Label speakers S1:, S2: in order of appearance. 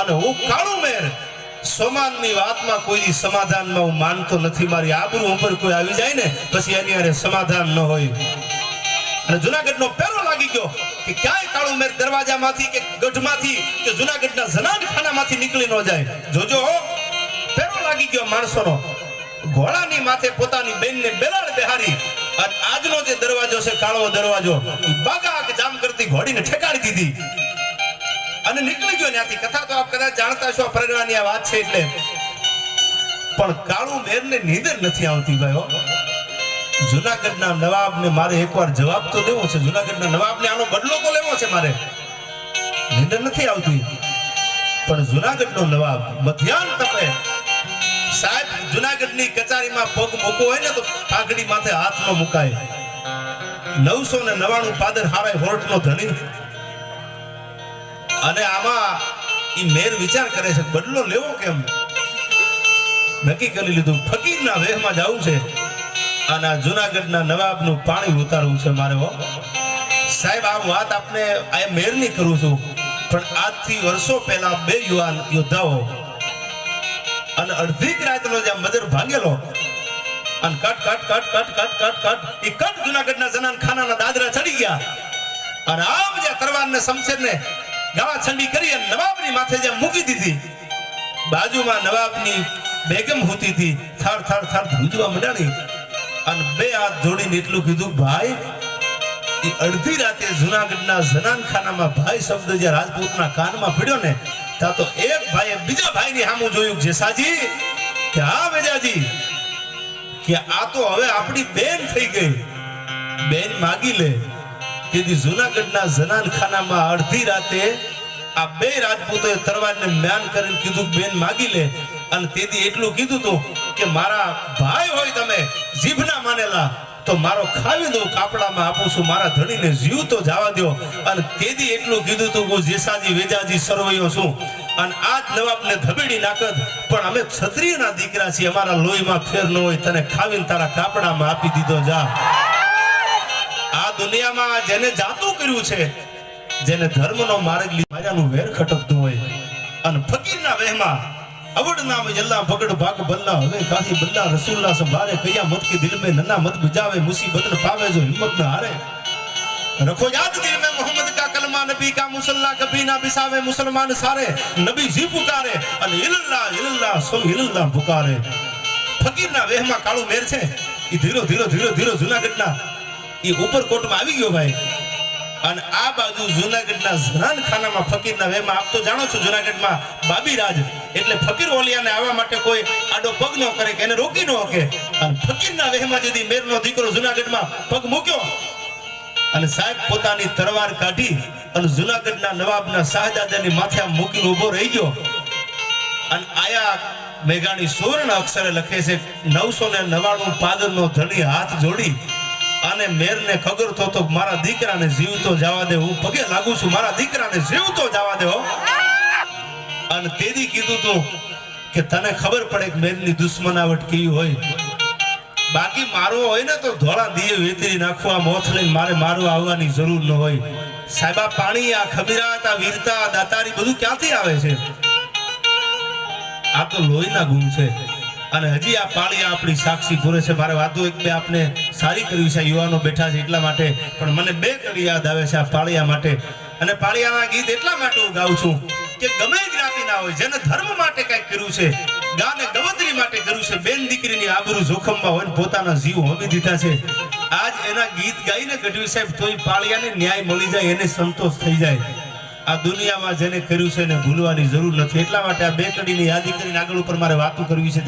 S1: અને હું કાળું મેર. સમાનની વાતમાં કોઈ સમાધાનમાં હું માનતો નથી. મારી આબરૂ ઉપર કોઈ આવી જાય ને, પછી એની અરે સમાધાન ન હોય. અને જુનાગઢનો પહેરો લાગી ગયો કે ક્યાંય કાળું મેર દરવાજામાંથી કે ગઢમાંથી કે જુનાગઢના જનાનખાનામાંથી નીકળી ન જાય. જોજો પહેરો લાગી ગયો માણસોનો. ઘોડાની માથે પોતાની બેનને બેલાડ બેહારી. અને આજનો જે દરવાજો છે, કાળો દરવાજો બાગા જામ કરતી ઘોડીને ઠેકાડી દીધી. અને નીકળી ગયો ત્યાંથી. કથા તો આપ કદાચ જાણતા છો પરગણાની આ વાત છે એટલે. પણ કાળું મેરને નીંદર નથી આવતી ભાઈઓ જુનાગઢના નવાબને મારે એકવાર જવાબ તો દેવો છે. જુનાગઢના નવાબને આનો બદલો તો લેવો છે મારે. નીંદર નથી આવતી. પણ જુનાગઢનો નવાબ મધ્યાહન તપે. સાહેબ, જુનાગઢની કચારીમાં પગ મૂકવો હોય ને તો પાઘડી માથે હાથ ન મુકાય. નવસો ને નવાણું પાદર હારાય હોર્ટનો ધણી અને આમાં એ મેર વિચાર કરે છે, બદલો લેવો કેમ? નક્કી કરી લીધું, ફકીરના વેહમાં જવું છે અને આ જુનાગઢના નવાબનું પાણી ઉતારવું છે મારે સાહેબ, આ વાત આપને, આ મેરની કરું છું, પણ આજથી વર્ષો પહેલા બે યુવાન યોદ્ધાઓ અને અડધી રાતનો જે મજર ભાંગેલો, અને cut cut cut cut cut cut cut એ કટ જુનાગઢના જનાન ખાનાના દાદરા ચડી ગયા. અને આમ જે તરવારને, શમશેરને ગાવા છંડી કરી અને નવાબની માથે જે મૂકી દીધી, બાજુમાં નવાબની બેગમ હોતી હતી થર થર થર ધ્રુજવા મંડાણી અને બે હાથ જોડીને એટલું કીધું, ભાઈ, એ અડધી રાતે જુનાગઢના જનાનખાનામાં ભાઈ શબ્દ જે રાજપૂતના કાનમાં પડ્યો ને, ત્યાં તો એક ભાઈએ બીજા ભાઈની સામું જોયું, જેસાજી, કે હા વેજાજી, કે આ તો હવે આપણી બેન થઈ ગઈ, બેન માગી લે. તેથી જુનાગઢના જનાનખાનામાં અડધી રાતે આ બે રાજપૂતોએ તરવારને મ્યાન કરીને કીધું, બેન માગી લે. અને તેથી એટલું કીધું તું કે, મારા ભાઈ હોય તમે, જીભના માનેલા, તો મારો ખાવી દઉં કાપડામાં આપું છું, મારા ધણીને જીવ તો જવા દો અને તેથી એટલું કીધું તું, હું જેસાજી, વેજાજી, સરવૈયો છું. અને આજ નવાબને ધબેડી નાખત, પણ અમે ક્ષત્રિયના દીકરા છીએ, અમારા લોહીમાં ફેર ન હોય, તને ખાવીને તારા કાપડામાં આપી દીધો જા. આ દુનિયામાં જેને જાતું કર્યું છે, જેને ધર્મનો માર્ગ માયાનું વેર ખટકતું હોય. અને ફકીરના વહેમાં અવડ ના મુસલમાન સારે. નબી જી પુકારે અને ઇલ્લા ઇલ્લા સો ઇલ્લા પુકારે. ફકીરના વહેમાં કાળું મેર છે. એ ધીરો ધીરો ધીરો ધીરો જૂનાગઢના ઈ ઉપરકોટમાં આવી ગયો ભાઈ. અને આ બાજુ જુનાગઢના ઝરાન ખાનામાં ફકીરના વેમાં, આપ તો જાણો છો જુનાગઢમાં બાબીરાજ એટલે ફકીર ઓલિયાને આવવા માટે કોઈ આડો પગ ન કરે કે એને રોકી ન શકે. અને ફકીરના વેહમાં જેથી મેરનો દીકરો જુનાગઢમાં પગ મૂક્યો. અને સાહેબ પોતાની તરવાર કાઢી અને જુનાગઢના નવાબના શાહજાદાની માથે મૂકી ઊભો રહી ગયો. અને આયા મેઘાણી સુવર્ણ અક્ષરે લખે છે, નવસો ને નવાણું પાદરનો ધણી હાથ જોડી અને મેરને ખબર થતો મારા દીકરાને જીવતો જવા દે. હું પગે લાગુ છું, મારા દીકરાને જીવતો જવા દે હો. અને તેદી કીધું તું કે તને ખબર પડે કે મેરની દુશ્મનાવટ કેવી હોય. બાકી મારવો હોય ને તો ધોળા દીએ વેતરી નાખવા, મોથ લઈને મારે મારવા આવવાની જરૂર ન હોય. સાહેબા પાણી, આ ખમીરાત, આ વીરતા દાતારી બધું ક્યાંથી આવે છે? આ તો લોહીના ગુણ છે. અને હજી આ પાળી આપણી સાક્ષી પૂરે છે. મારે વાતો એક બે આપને સારી કરવી છે. યુવાનો બેઠા છે એટલા માટે. પણ મને બે કડી યાદ આવે છે આ પાળિયા માટે. અને પાળિયાના ગીત એટલા માટે હું ગાઉં છું કે ગમે જ્ઞાતિ ના હોય, જેને ધર્મ માટે કઈ કર્યું છે, ગાને ગવતરી માટે કર્યું છે, બેન દીકરીની આબરૂ જોખમમાં હોય ને પોતાના જીવ હોમી દીધા છે. આજ એના ગીત ગાઈને ગઢવી સાહેબ તોય પાળિયાને ન્યાય મળી જાય, એને સંતોષ થઈ જાય. આ દુનિયામાં જેને કર્યું છે એને ભૂલવાની જરૂર નથી. એટલા માટે આ બે કડીની યાદી કરીને આગળ ઉપર મારે વાતો કરવી છે.